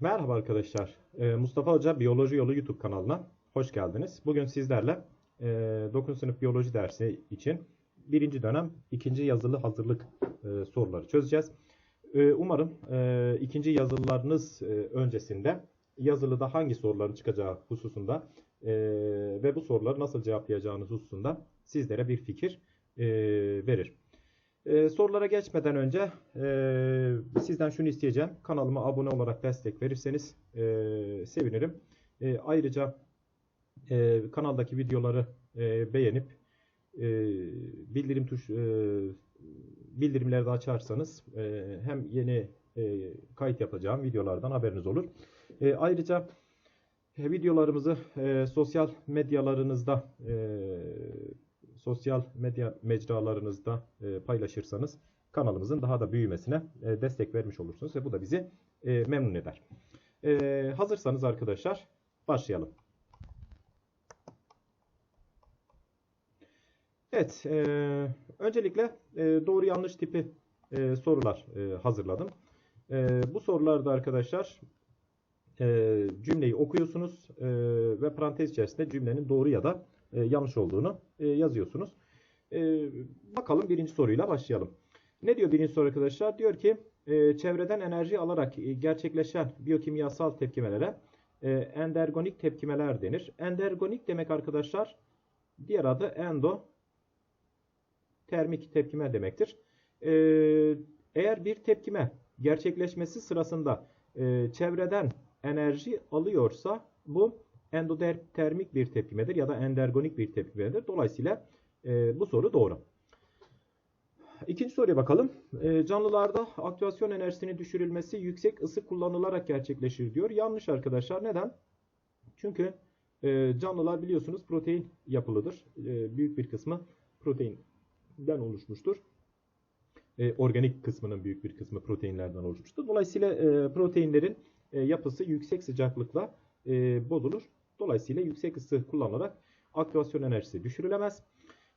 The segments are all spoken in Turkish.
Merhaba arkadaşlar. Ee, Mustafa Hoca Biyoloji Yolu YouTube kanalına hoş geldiniz. Bugün sizlerle e, 9. sınıf biyoloji dersi için birinci dönem ikinci yazılı hazırlık e, soruları çözeceğiz. E, umarım e, ikinci yazılılarınız e, öncesinde yazılıda hangi soruların çıkacağı hususunda e, ve bu soruları nasıl cevaplayacağınız hususunda sizlere bir fikir e, verir. Ee, sorulara geçmeden önce e, sizden şunu isteyeceğim. Kanalıma abone olarak destek verirseniz e, sevinirim. E, ayrıca e, kanaldaki videoları e, beğenip e, bildirim tuş e, bildirimleri de açarsanız e, hem yeni e, kayıt yapacağım videolardan haberiniz olur. E, ayrıca e, videolarımızı e, sosyal medyalarınızda e, sosyal medya mecralarınızda e, paylaşırsanız kanalımızın daha da büyümesine e, destek vermiş olursunuz ve bu da bizi e, memnun eder. E, hazırsanız arkadaşlar başlayalım. Evet, e, öncelikle e, doğru yanlış tipi e, sorular e, hazırladım. E, bu sorularda arkadaşlar e, cümleyi okuyorsunuz e, ve parantez içerisinde cümlenin doğru ya da e, yanlış olduğunu e, yazıyorsunuz. E, bakalım birinci soruyla başlayalım. Ne diyor birinci soru arkadaşlar? Diyor ki e, çevreden enerji alarak e, gerçekleşen biyokimyasal tepkimelere e, endergonik tepkimeler denir. Endergonik demek arkadaşlar diğer adı endo termik tepkime demektir. E, eğer bir tepkime gerçekleşmesi sırasında e, çevreden enerji alıyorsa bu endotermik bir tepkimedir ya da endergonik bir tepkimedir. Dolayısıyla e, bu soru doğru. İkinci soruya bakalım. E, canlılarda aktivasyon enerjisinin düşürülmesi yüksek ısı kullanılarak gerçekleşir diyor. Yanlış arkadaşlar. Neden? Çünkü e, canlılar biliyorsunuz protein yapılıdır. E, büyük bir kısmı proteinden oluşmuştur. E, organik kısmının büyük bir kısmı proteinlerden oluşmuştur. Dolayısıyla e, proteinlerin e, yapısı yüksek sıcaklıkla e, bozulur. Dolayısıyla yüksek ısı kullanılarak aktivasyon enerjisi düşürülemez.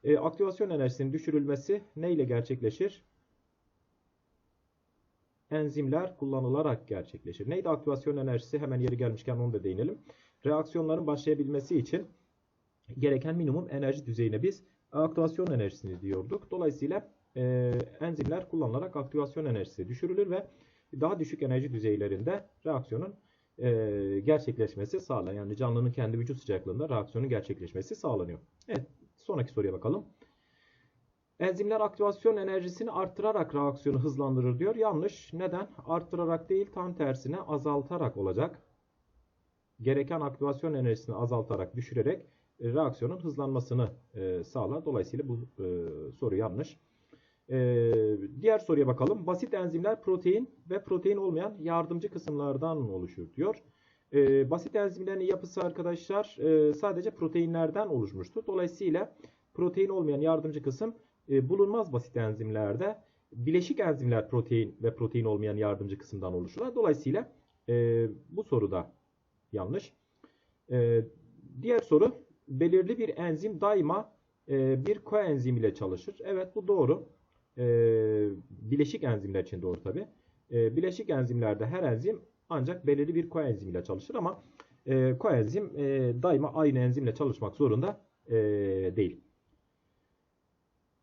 E, aktivasyon enerjisinin düşürülmesi ne ile gerçekleşir? Enzimler kullanılarak gerçekleşir. Neydi aktivasyon enerjisi? Hemen yeri gelmişken onu da değinelim. Reaksiyonların başlayabilmesi için gereken minimum enerji düzeyine biz aktivasyon enerjisini diyorduk. Dolayısıyla e, enzimler kullanılarak aktivasyon enerjisi düşürülür ve daha düşük enerji düzeylerinde reaksiyonun e, gerçekleşmesi sağlanıyor. Yani canlının kendi vücut sıcaklığında reaksiyonun gerçekleşmesi sağlanıyor. Evet, sonraki soruya bakalım. Enzimler aktivasyon enerjisini arttırarak reaksiyonu hızlandırır diyor. Yanlış. Neden? Arttırarak değil tam tersine azaltarak olacak. Gereken aktivasyon enerjisini azaltarak, düşürerek e, reaksiyonun hızlanmasını e, sağlar. Dolayısıyla bu e, soru yanlış. Ee, diğer soruya bakalım. Basit enzimler protein ve protein olmayan yardımcı kısımlardan oluşur diyor. Ee, basit enzimlerin yapısı arkadaşlar e, sadece proteinlerden oluşmuştur. Dolayısıyla protein olmayan yardımcı kısım e, bulunmaz basit enzimlerde. Bileşik enzimler protein ve protein olmayan yardımcı kısımdan oluşurlar. Dolayısıyla e, bu soruda yanlış. E, diğer soru belirli bir enzim daima e, bir koenzim ile çalışır. Evet bu doğru e, bileşik enzimler için doğru tabi. E, bileşik enzimlerde her enzim ancak belirli bir koenzim ile çalışır ama e, koenzim e, daima aynı enzimle çalışmak zorunda e, değil.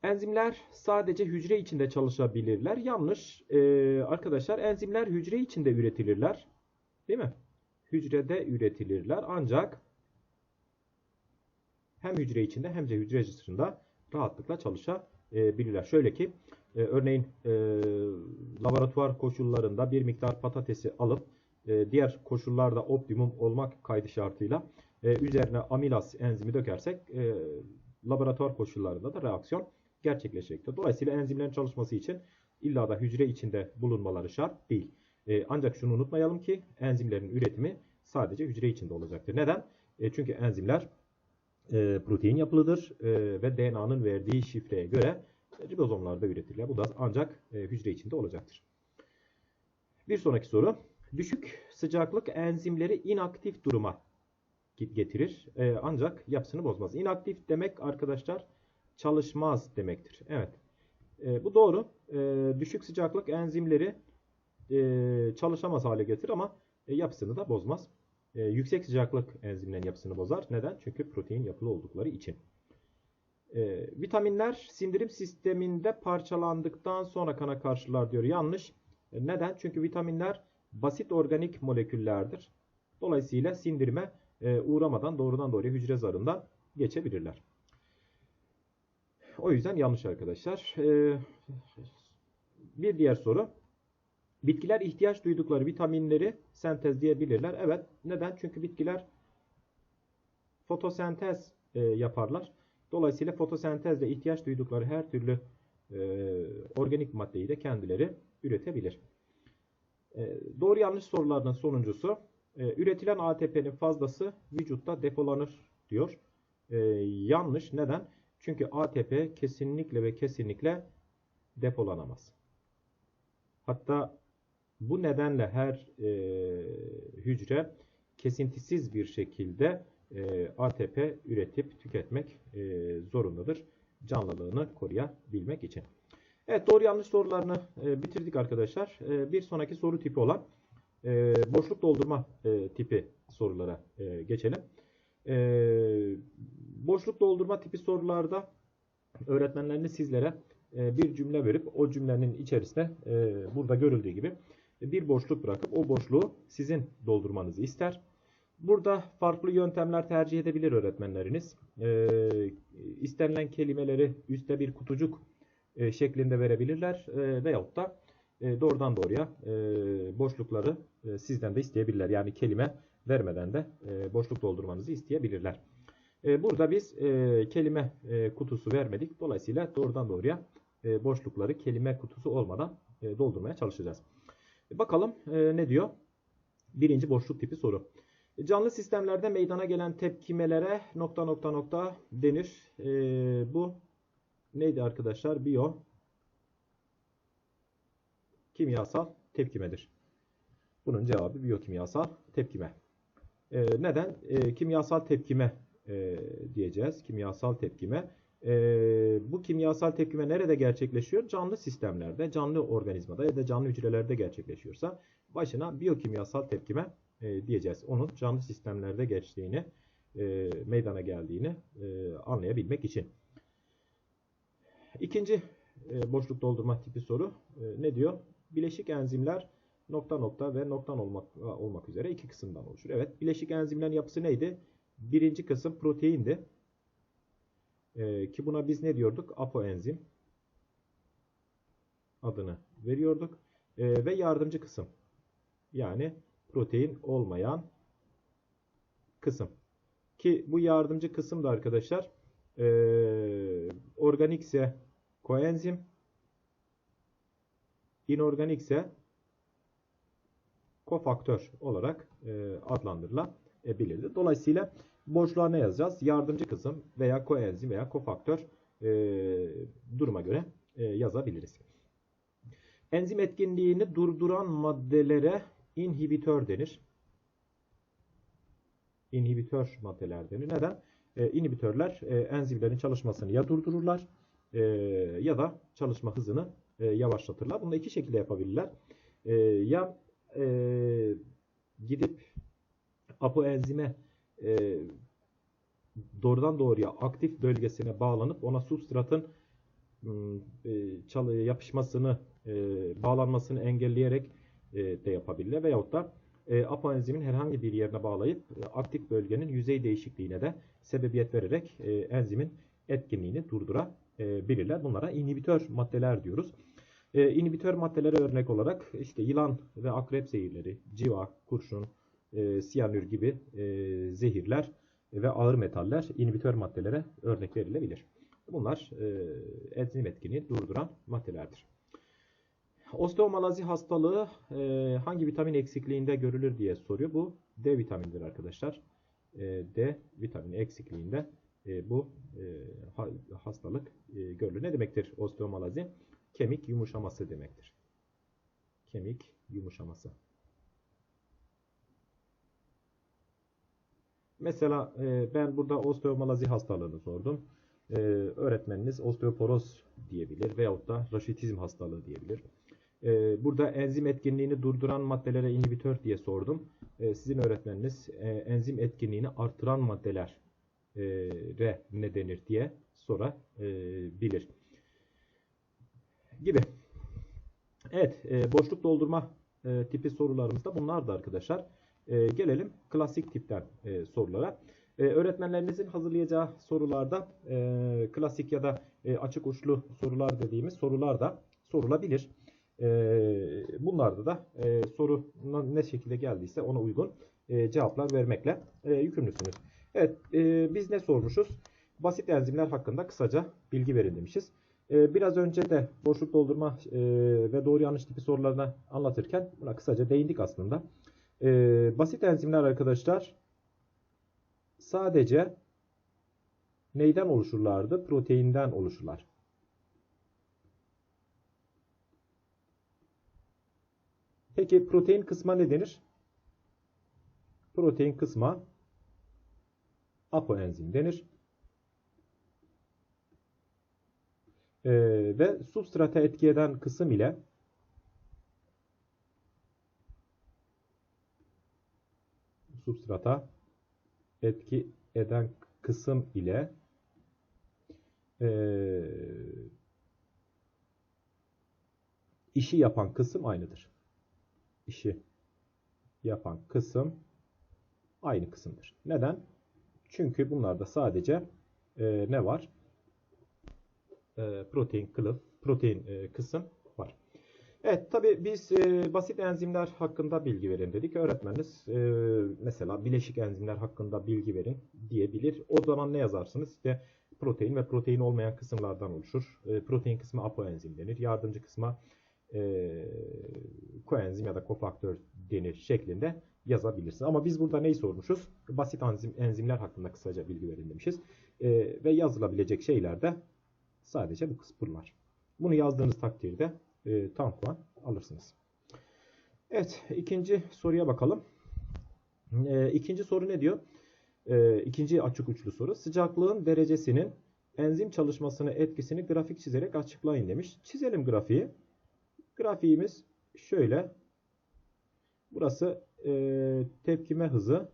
Enzimler sadece hücre içinde çalışabilirler. Yanlış. E, arkadaşlar enzimler hücre içinde üretilirler. Değil mi? Hücrede üretilirler. Ancak hem hücre içinde hem de hücre dışında rahatlıkla çalışabilirler. Şöyle ki e, örneğin e, laboratuvar koşullarında bir miktar patatesi alıp e, diğer koşullarda optimum olmak kaydı şartıyla e, üzerine amilas enzimi dökersek e, laboratuvar koşullarında da reaksiyon gerçekleşecektir. Dolayısıyla enzimlerin çalışması için illa da hücre içinde bulunmaları şart değil. E, ancak şunu unutmayalım ki enzimlerin üretimi sadece hücre içinde olacaktır. Neden? E, çünkü enzimler e, protein yapılıdır e, ve DNA'nın verdiği şifreye göre ribozomlarda üretilir. Bu da ancak e, hücre içinde olacaktır. Bir sonraki soru. Düşük sıcaklık enzimleri inaktif duruma getirir. E, ancak yapısını bozmaz. İnaktif demek arkadaşlar çalışmaz demektir. Evet. E, bu doğru. E, düşük sıcaklık enzimleri e, çalışamaz hale getirir ama e, yapısını da bozmaz. E, yüksek sıcaklık enzimlerin yapısını bozar. Neden? Çünkü protein yapılı oldukları için. E, vitaminler sindirim sisteminde parçalandıktan sonra kana karşılar diyor. Yanlış. E, neden? Çünkü vitaminler basit organik moleküllerdir. Dolayısıyla sindirime e, uğramadan doğrudan doğruya hücre zarından geçebilirler. O yüzden yanlış arkadaşlar. E, bir diğer soru. Bitkiler ihtiyaç duydukları vitaminleri sentezleyebilirler. Evet. Neden? Çünkü bitkiler fotosentez e, yaparlar. Dolayısıyla fotosentezle ihtiyaç duydukları her türlü e, organik maddeyi de kendileri üretebilir. E, doğru yanlış sorularının sonuncusu. E, üretilen ATP'nin fazlası vücutta depolanır diyor. E, yanlış. Neden? Çünkü ATP kesinlikle ve kesinlikle depolanamaz. Hatta bu nedenle her e, hücre kesintisiz bir şekilde e, ATP üretip tüketmek e, zorundadır. Canlılığını koruyabilmek için. Evet doğru yanlış sorularını e, bitirdik arkadaşlar. E, bir sonraki soru tipi olan e, boşluk doldurma e, tipi sorulara e, geçelim. E, boşluk doldurma tipi sorularda öğretmenleriniz sizlere e, bir cümle verip o cümlenin içerisine e, burada görüldüğü gibi bir boşluk bırakıp o boşluğu sizin doldurmanızı ister. Burada farklı yöntemler tercih edebilir öğretmenleriniz. E, istenilen kelimeleri üstte bir kutucuk e, şeklinde verebilirler e, veyahut da e, doğrudan doğruya e, boşlukları e, sizden de isteyebilirler. Yani kelime vermeden de e, boşluk doldurmanızı isteyebilirler. E, burada biz e, kelime e, kutusu vermedik. Dolayısıyla doğrudan doğruya e, boşlukları kelime kutusu olmadan e, doldurmaya çalışacağız. E, bakalım e, ne diyor? Birinci boşluk tipi soru. Canlı sistemlerde meydana gelen tepkimelere nokta nokta nokta denir. E, bu neydi arkadaşlar? Biyo kimyasal tepkimedir. Bunun cevabı biyokimyasal tepkime. E, neden? E, kimyasal tepkime e, diyeceğiz. Kimyasal tepkime. E, bu kimyasal tepkime nerede gerçekleşiyor? Canlı sistemlerde, canlı organizmada ya da canlı hücrelerde gerçekleşiyorsa başına biyokimyasal tepkime e, diyeceğiz. Onun canlı sistemlerde geçtiğini, e, meydana geldiğini e, anlayabilmek için. İkinci e, boşluk doldurma tipi soru e, ne diyor? Bileşik enzimler nokta nokta ve noktan olmak, olmak üzere iki kısımdan oluşur. Evet, bileşik enzimlerin yapısı neydi? Birinci kısım proteindi. Ee, ki buna biz ne diyorduk? Apoenzim adını veriyorduk. Ee, ve yardımcı kısım. Yani protein olmayan kısım. Ki bu yardımcı kısım da arkadaşlar e, organikse koenzim inorganikse kofaktör olarak e, adlandırılabilirdi. Dolayısıyla boşluğa ne yazacağız? Yardımcı kısım veya koenzim veya kofaktör e, duruma göre e, yazabiliriz. Enzim etkinliğini durduran maddelere inhibitör denir. İnhibitör maddeler denir. Neden? E, inhibitörler e, enzimlerin çalışmasını ya durdururlar e, ya da çalışma hızını e, yavaşlatırlar. Bunu iki şekilde yapabilirler. E, ya e, gidip apoenzime e, doğrudan doğruya aktif bölgesine bağlanıp ona substratın e, çalı, yapışmasını, e, bağlanmasını engelleyerek e, de yapabilirler. Veyahut da e, apoenzimin herhangi bir yerine bağlayıp e, aktif bölgenin yüzey değişikliğine de sebebiyet vererek e, enzimin etkinliğini durdurabilirler. Bunlara inhibitör maddeler diyoruz. E, inhibitör maddelere örnek olarak işte yılan ve akrep zehirleri, civa, kurşun, e, siyanür gibi e, zehirler ve ağır metaller inhibitör maddelere örnek verilebilir. Bunlar e, enzim etkinliği durduran maddelerdir. Osteomalazi hastalığı e, hangi vitamin eksikliğinde görülür diye soruyor. Bu D vitaminidir arkadaşlar. E, D vitamini eksikliğinde e, bu e, ha, hastalık e, görülür. Ne demektir osteomalazi? Kemik yumuşaması demektir. Kemik yumuşaması. Mesela e, ben burada osteomalazi hastalığını sordum. E, öğretmeniniz osteoporoz diyebilir veyahut da raşitizm hastalığı diyebilir. E, burada enzim etkinliğini durduran maddelere inhibitör diye sordum. E, sizin öğretmeniniz e, enzim etkinliğini artıran maddelere ne denir diye sorabilir. Gibi. Evet, e, boşluk doldurma e, tipi sorularımız da bunlardı arkadaşlar. E, gelelim klasik tipten e, sorulara. E, öğretmenlerinizin hazırlayacağı sorularda e, klasik ya da e, açık uçlu sorular dediğimiz sorular da sorulabilir. E, bunlarda da e, soru ne şekilde geldiyse ona uygun e, cevaplar vermekle e, yükümlüsünüz. Evet, e, biz ne sormuşuz? Basit enzimler hakkında kısaca bilgi verin demişiz. E, biraz önce de boşluk doldurma e, ve doğru yanlış tipi sorularını anlatırken buna kısaca değindik aslında. E, basit enzimler arkadaşlar sadece neyden oluşurlardı? Proteinden oluşurlar. Peki protein kısma ne denir? Protein kısma apoenzim denir. Ee, ve substrata etki eden kısım ile substrata etki eden kısım ile e, işi yapan kısım aynıdır. İşi yapan kısım aynı kısımdır. Neden? Çünkü bunlarda sadece e, ne var? E, protein kılıf, protein e, kısım. Evet tabi biz e, basit enzimler hakkında bilgi verin dedik. Öğretmeniniz e, mesela bileşik enzimler hakkında bilgi verin diyebilir. O zaman ne yazarsınız? İşte protein ve protein olmayan kısımlardan oluşur. E, protein kısmı apoenzim denir. Yardımcı kısma e, koenzim ya da kofaktör denir şeklinde yazabilirsiniz. Ama biz burada neyi sormuşuz? Basit enzim, enzimler hakkında kısaca bilgi verin demişiz. E, ve yazılabilecek şeyler de sadece bu kısımlar. Bunu yazdığınız takdirde e, tam puan alırsınız. Evet ikinci soruya bakalım. E, ikinci soru ne diyor? E, ikinci açık uçlu soru. Sıcaklığın derecesinin enzim çalışmasını etkisini grafik çizerek açıklayın demiş. Çizelim grafiği. Grafiğimiz şöyle. Burası e, tepkime hızı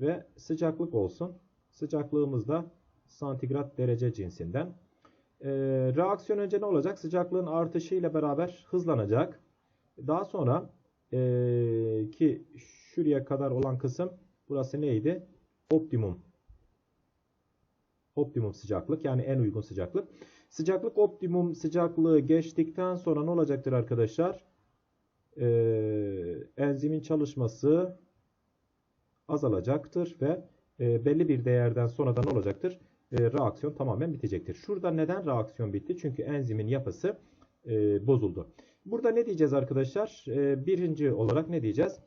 ve sıcaklık olsun. Sıcaklığımız da santigrat derece cinsinden. E, reaksiyon önce ne olacak? Sıcaklığın artışı ile beraber hızlanacak. Daha sonra e, ki şuraya kadar olan kısım burası neydi? Optimum. Optimum sıcaklık yani en uygun sıcaklık. Sıcaklık optimum sıcaklığı geçtikten sonra ne olacaktır arkadaşlar? Ee, enzimin çalışması azalacaktır ve e, belli bir değerden sonra da ne olacaktır? E, reaksiyon tamamen bitecektir. Şurada neden reaksiyon bitti? Çünkü enzimin yapısı e, bozuldu. Burada ne diyeceğiz arkadaşlar? E, birinci olarak ne diyeceğiz?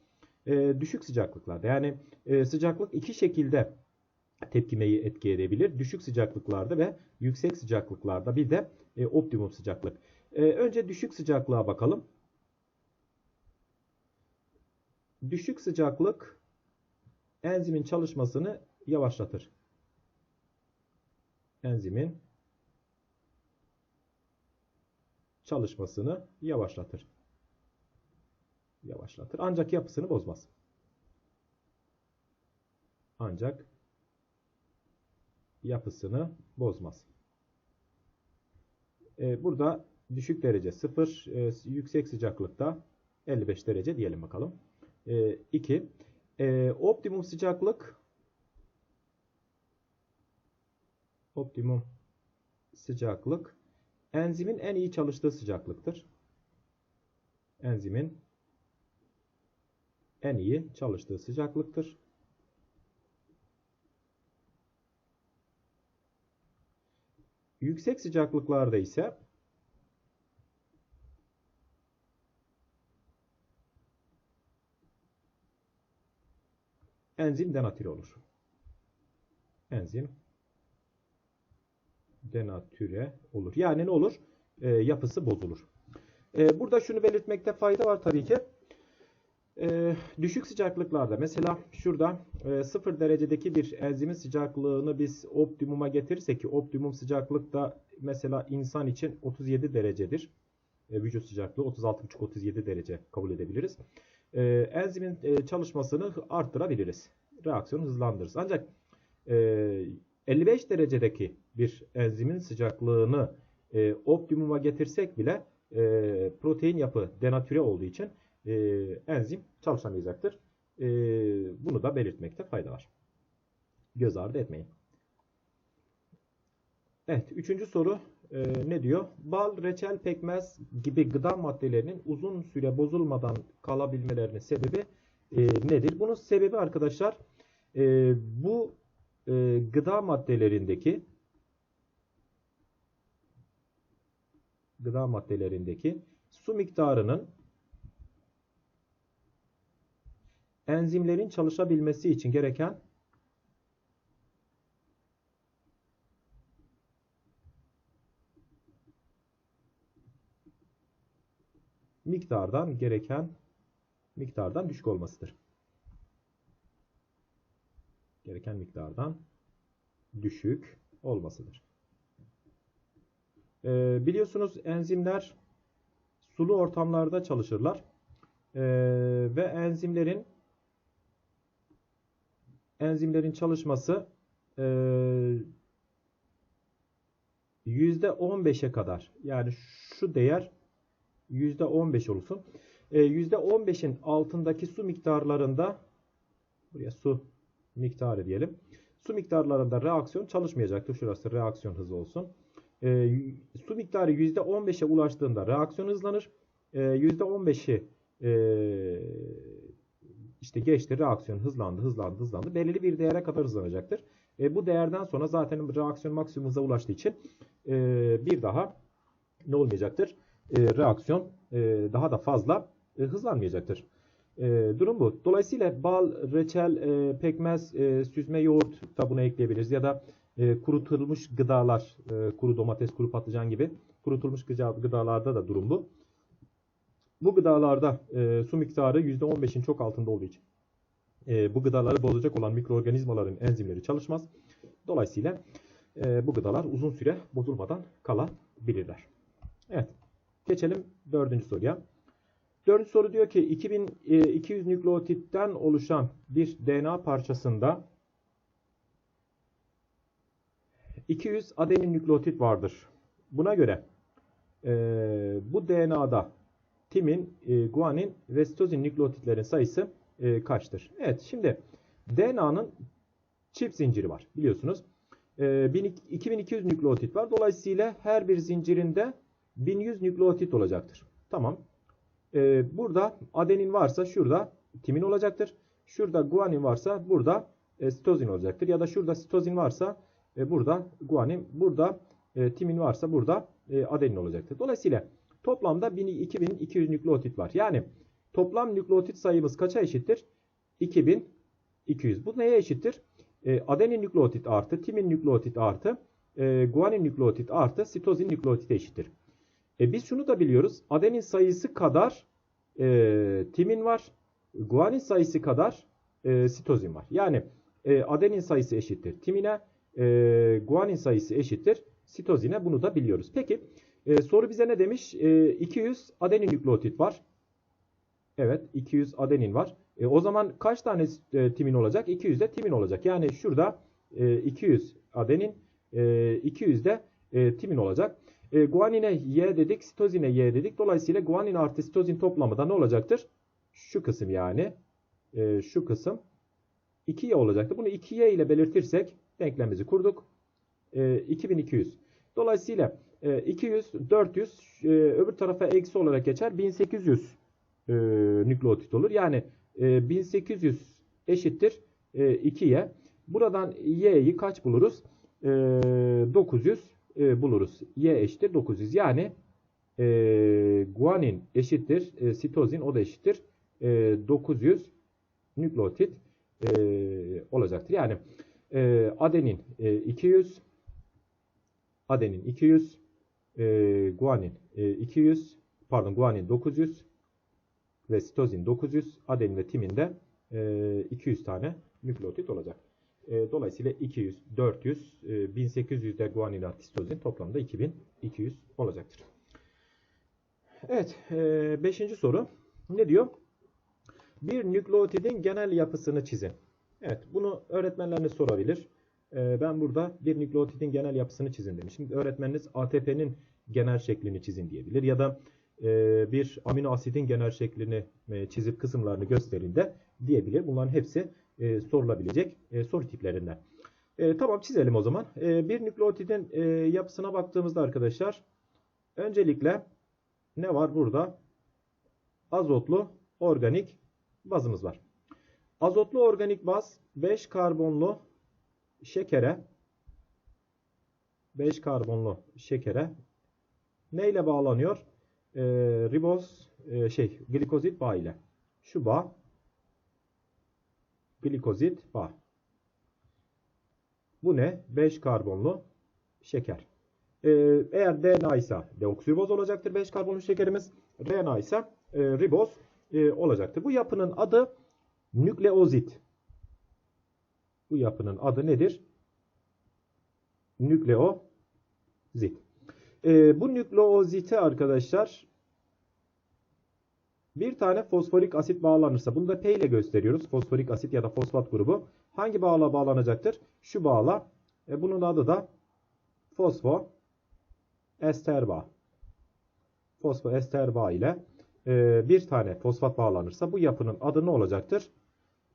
Düşük sıcaklıklarda yani sıcaklık iki şekilde tepkimeyi etki edebilir. Düşük sıcaklıklarda ve yüksek sıcaklıklarda bir de optimum sıcaklık. Önce düşük sıcaklığa bakalım. Düşük sıcaklık enzimin çalışmasını yavaşlatır. Enzimin çalışmasını yavaşlatır. Yavaşlatır. Ancak yapısını bozmaz. Ancak yapısını bozmaz. Ee, burada düşük derece 0, e, yüksek sıcaklıkta 55 derece diyelim bakalım. 2. E, e, optimum sıcaklık optimum sıcaklık enzimin en iyi çalıştığı sıcaklıktır. Enzimin en iyi çalıştığı sıcaklıktır. Yüksek sıcaklıklarda ise enzim denatüre olur. Enzim denatüre olur. Yani ne olur? E, yapısı bozulur. E, burada şunu belirtmekte fayda var tabii ki. E, düşük sıcaklıklarda mesela şurada e, 0 derecedeki bir enzimin sıcaklığını biz optimuma getirirsek ki optimum sıcaklık da mesela insan için 37 derecedir. e, vücut sıcaklığı 36,5-37 derece kabul edebiliriz. E, enzimin e, çalışmasını arttırabiliriz. Reaksiyonu hızlandırırız. Ancak e, 55 derecedeki bir enzimin sıcaklığını e, optimuma getirsek bile e, protein yapı denatüre olduğu için e, enzim çalışamayacaktır. E, bunu da belirtmekte fayda var. Göz ardı etmeyin. Evet, üçüncü soru e, ne diyor? Bal, reçel, pekmez gibi gıda maddelerinin uzun süre bozulmadan kalabilmelerinin sebebi e, nedir? Bunun sebebi arkadaşlar e, bu e, gıda maddelerindeki gıda maddelerindeki su miktarının enzimlerin çalışabilmesi için gereken miktardan gereken miktardan düşük olmasıdır. Gereken miktardan düşük olmasıdır. Ee, biliyorsunuz enzimler sulu ortamlarda çalışırlar. Ee, ve enzimlerin enzimlerin çalışması e, %15'e kadar yani şu değer %15 olsun. E, %15'in altındaki su miktarlarında buraya su miktarı diyelim. Su miktarlarında reaksiyon çalışmayacaktır. Şurası reaksiyon hızı olsun. E, su miktarı %15'e ulaştığında reaksiyon hızlanır. E, %15'i e, işte geçti reaksiyon hızlandı hızlandı hızlandı. Belirli bir değere kadar hızlanacaktır. E, bu değerden sonra zaten reaksiyon maksimum hıza ulaştığı için e, bir daha ne olmayacaktır? E, reaksiyon e, daha da fazla e, hızlanmayacaktır. E, durum bu. Dolayısıyla bal, reçel, e, pekmez, e, süzme yoğurt da buna ekleyebiliriz. Ya da e, kurutulmuş gıdalar, e, kuru domates, kuru patlıcan gibi kurutulmuş gıdalarda da durum bu. Bu gıdalarda e, su miktarı %15'in çok altında olduğu için e, bu gıdaları bozacak olan mikroorganizmaların enzimleri çalışmaz. Dolayısıyla e, bu gıdalar uzun süre bozulmadan kalabilirler. Evet. Geçelim dördüncü soruya. Dördüncü soru diyor ki 2200 nükleotitten oluşan bir DNA parçasında 200 adenin nükleotit vardır. Buna göre e, bu DNA'da timin, e, guanin ve sitozin nükleotitlerin sayısı e, kaçtır? Evet şimdi DNA'nın çift zinciri var biliyorsunuz. E, 2200 nükleotit var. Dolayısıyla her bir zincirinde 1100 nükleotit olacaktır. Tamam. E, burada adenin varsa şurada timin olacaktır. Şurada guanin varsa burada e, sitozin olacaktır. Ya da şurada sitozin varsa e, burada guanin, burada e, timin varsa burada e, adenin olacaktır. Dolayısıyla toplamda 2200 nükleotit var. Yani toplam nükleotit sayımız kaça eşittir? 2200. Bu neye eşittir? E, adenin nükleotit artı, timin nükleotit artı, e, guanin nükleotit artı, sitozin nükleotit eşittir. E, biz şunu da biliyoruz. Adenin sayısı kadar e, timin var. Guanin sayısı kadar e, sitozin var. Yani e, adenin sayısı eşittir timine, e, guanin sayısı eşittir sitozine. Bunu da biliyoruz. Peki e, soru bize ne demiş? E, 200 adenin nükleotit var. Evet 200 adenin var. E, o zaman kaç tane e, timin olacak? 200 de timin olacak. Yani şurada e, 200 adenin, e, 200 de e, timin olacak. E, guanine Y dedik, sitozine Y dedik. Dolayısıyla guanin artı sitozin toplamı da ne olacaktır? Şu kısım yani. E, şu kısım 2Y olacaktı. Bunu 2Y ile belirtirsek denklemimizi kurduk. E, 2200. Dolayısıyla e, 200, 400 e, öbür tarafa eksi olarak geçer. 1800 e, nükleotit olur. Yani e, 1800 eşittir e, 2Y. Buradan Y'yi kaç buluruz? E, 900 e, buluruz. Y eşittir 900. Yani e, guanin eşittir e, sitozin o da eşittir e, 900 nükleotit e, olacaktır. Yani e, adenin e, 200 adenin 200 e, guanin e, 200 pardon guanin 900 ve sitozin 900 adenin ve timin de e, 200 tane nükleotit olacak. E, dolayısıyla 200, 400, e, 1800 de guanin artı sitozin toplamda 2200 olacaktır. Evet, e, beşinci soru. Ne diyor? Bir nükleotidin genel yapısını çizin. Evet, bunu öğretmenleriniz sorabilir. E, ben burada bir nükleotidin genel yapısını çizin demiş. Şimdi öğretmeniniz ATP'nin genel şeklini çizin diyebilir. Ya da e, bir amino asidin genel şeklini e, çizip kısımlarını gösterin de diyebilir. Bunların hepsi e, sorulabilecek soru tiplerinden. Tamam çizelim o zaman. Bir nükleotidin yapısına baktığımızda arkadaşlar öncelikle ne var burada? Azotlu organik bazımız var. Azotlu organik baz 5 karbonlu şekere 5 karbonlu şekere neyle bağlanıyor? Ee, riboz e, şey glikozit bağ ile. Şu bağ glikozit bağ. Bu ne? 5 karbonlu şeker. Ee, eğer DNA ise deoksiriboz olacaktır 5 karbonlu şekerimiz. RNA ise e, riboz e, olacaktır. Bu yapının adı nükleozit. Bu yapının adı nedir? Nükleozit. E, bu nükleozite arkadaşlar bir tane fosforik asit bağlanırsa bunu da P ile gösteriyoruz. Fosforik asit ya da fosfat grubu. Hangi bağla bağlanacaktır? Şu bağla. E, bunun adı da fosfo ester bağ. Fosfo ester bağ ile e, bir tane fosfat bağlanırsa bu yapının adı ne olacaktır?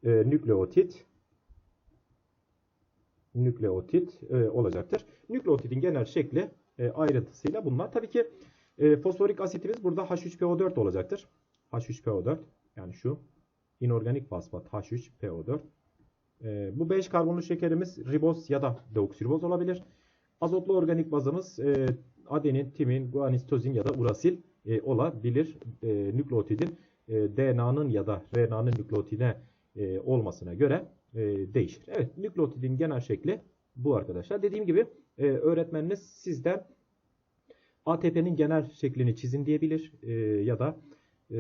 E, nükleotit nükleotit e, olacaktır. Nükleotidin genel şekli e, ayrıntısıyla bunlar. Tabii ki e, fosforik asitimiz burada H3PO4 olacaktır. H3PO4 yani şu inorganik fosfat H3PO4. E, bu 5 karbonlu şekerimiz riboz ya da deoksiriboz olabilir. Azotlu organik bazımız e, adenin, timin, guanin, sitozin ya da urasil e, olabilir. E, nükleotidin e, DNA'nın ya da RNA'nın nükleotine e, olmasına göre e, değişir. Evet, nükleotidin genel şekli bu arkadaşlar. Dediğim gibi e, öğretmeniniz sizden ATP'nin genel şeklini çizin diyebilir e, ya da e,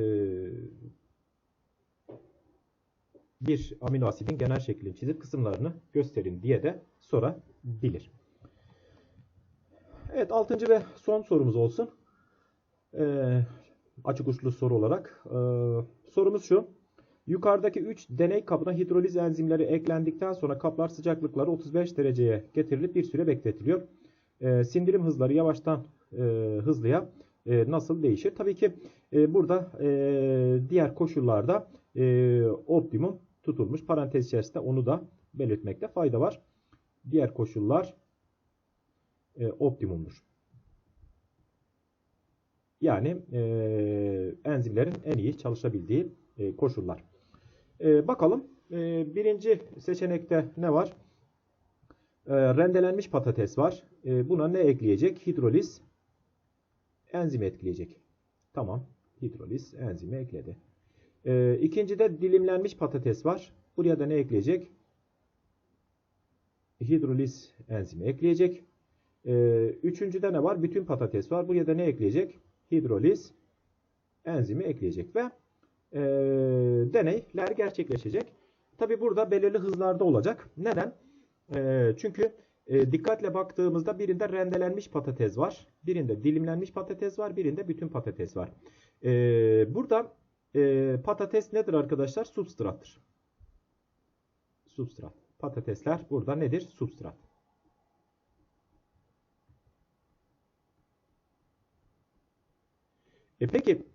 bir amino asidin genel şeklini çizip kısımlarını gösterin diye de sorabilir. Evet, altıncı ve son sorumuz olsun. Ee, açık uçlu soru olarak. Ee, sorumuz şu. Yukarıdaki 3 deney kabına hidroliz enzimleri eklendikten sonra kaplar sıcaklıkları 35 dereceye getirilip bir süre bekletiliyor. Ee, sindirim hızları yavaştan e, hızlıya e, nasıl değişir? Tabii ki e, burada e, diğer koşullarda e, optimum tutulmuş. Parantez içerisinde onu da belirtmekte fayda var. Diğer koşullar e, optimumdur. Yani e, enzimlerin en iyi çalışabildiği e, koşullar. E, bakalım e, birinci seçenekte ne var? E, rendelenmiş patates var. E, buna ne ekleyecek? Hidroliz enzimi ekleyecek. Tamam. Hidroliz enzimi ekledi. E, ikincide dilimlenmiş patates var. Buraya da ne ekleyecek? Hidroliz enzimi ekleyecek. E, üçüncüde ne var? Bütün patates var. Buraya da ne ekleyecek? Hidroliz enzimi ekleyecek ve e, deneyler gerçekleşecek. Tabi burada belirli hızlarda olacak. Neden? E, çünkü e, dikkatle baktığımızda birinde rendelenmiş patates var. Birinde dilimlenmiş patates var. Birinde bütün patates var. E, burada e, patates nedir arkadaşlar? Substrattır. Substrat. Patatesler burada nedir? Substrat. E peki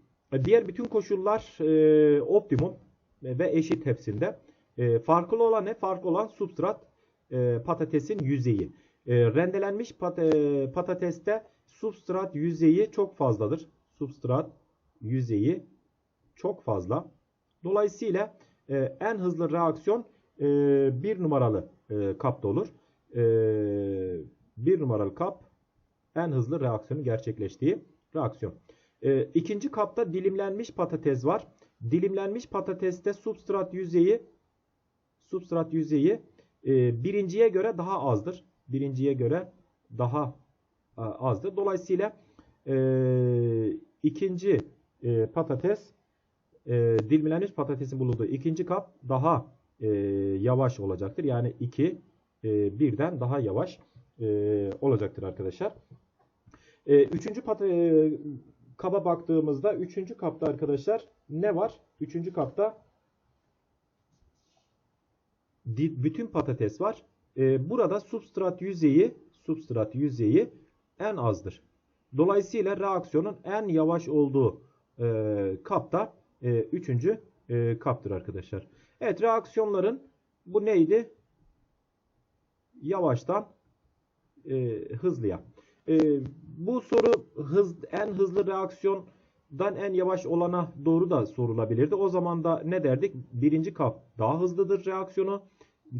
diğer bütün koşullar e, optimum ve eşit hepsinde. E, farklı olan ne? Farklı olan substrat e, patatesin yüzeyi. E, rendelenmiş pat, e, patateste substrat yüzeyi çok fazladır. Substrat yüzeyi çok fazla. Dolayısıyla e, en hızlı reaksiyon e, bir numaralı e, kapta olur. E, bir numaralı kap en hızlı reaksiyonun gerçekleştiği reaksiyon. E, ikinci kapta dilimlenmiş patates var. Dilimlenmiş patateste substrat yüzeyi substrat yüzeyi e, birinciye göre daha azdır. Birinciye göre daha e, azdır. Dolayısıyla e, ikinci patates dilimlenmiş patatesin bulunduğu ikinci kap daha yavaş olacaktır. Yani 2 e, birden daha yavaş olacaktır arkadaşlar. Üçüncü pat kaba baktığımızda 3. kapta arkadaşlar ne var? 3. kapta bütün patates var. Ee, burada substrat yüzeyi substrat yüzeyi en azdır. Dolayısıyla reaksiyonun en yavaş olduğu e, kapta e, üçüncü e, kaptır arkadaşlar. Evet reaksiyonların bu neydi? Yavaştan e, hızlıya. E, bu soru hız en hızlı reaksiyondan en yavaş olana doğru da sorulabilirdi. O zaman da ne derdik? Birinci kap daha hızlıdır reaksiyonu.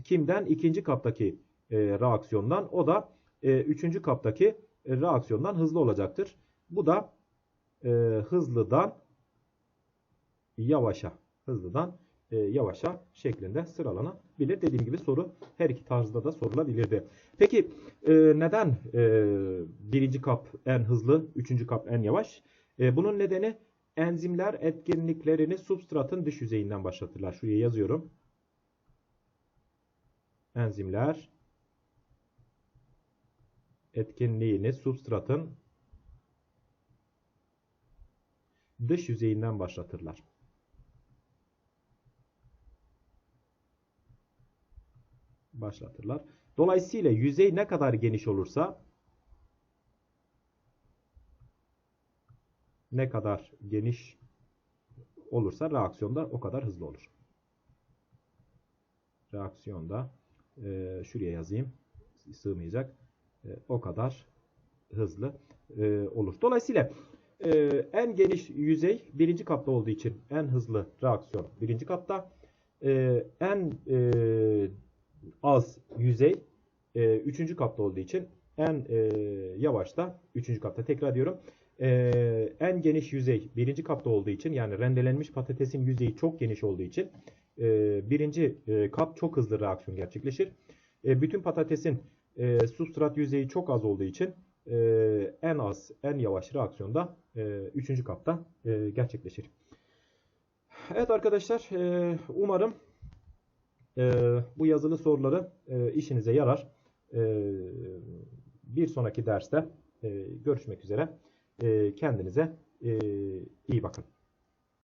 Kimden? İkinci kaptaki e, reaksiyondan. O da e, üçüncü kaptaki reaksiyondan hızlı olacaktır. Bu da e, hızlıdan yavaşa, hızlıdan e, yavaşa şeklinde sıralanabilir. Dediğim gibi soru her iki tarzda da sorulabilirdi. Peki e, neden e, birinci kap en hızlı, üçüncü kap en yavaş? Bunun nedeni enzimler etkinliklerini substratın dış yüzeyinden başlatırlar. Şuraya yazıyorum. Enzimler etkinliğini substratın dış yüzeyinden başlatırlar. Başlatırlar. Dolayısıyla yüzey ne kadar geniş olursa ne kadar geniş olursa reaksiyonda o kadar hızlı olur. Reaksiyonda e, şuraya yazayım. Sığmayacak. E, o kadar hızlı e, olur. Dolayısıyla e, en geniş yüzey birinci kapta olduğu için en hızlı reaksiyon birinci kapta. E, en e, az yüzey e, üçüncü kapta olduğu için en e, yavaş da üçüncü kapta. Tekrar diyorum. E, en geniş yüzey birinci kapta olduğu için yani rendelenmiş patatesin yüzeyi çok geniş olduğu için e, birinci e, kap çok hızlı reaksiyon gerçekleşir. E, bütün patatesin e, substrat yüzeyi çok az olduğu için e, en az, en yavaş reaksiyonda e, üçüncü kapta e, gerçekleşir. Evet arkadaşlar, e, umarım e, bu yazılı soruları e, işinize yarar. E, bir sonraki derste e, görüşmek üzere. E, kendinize e, iyi bakın.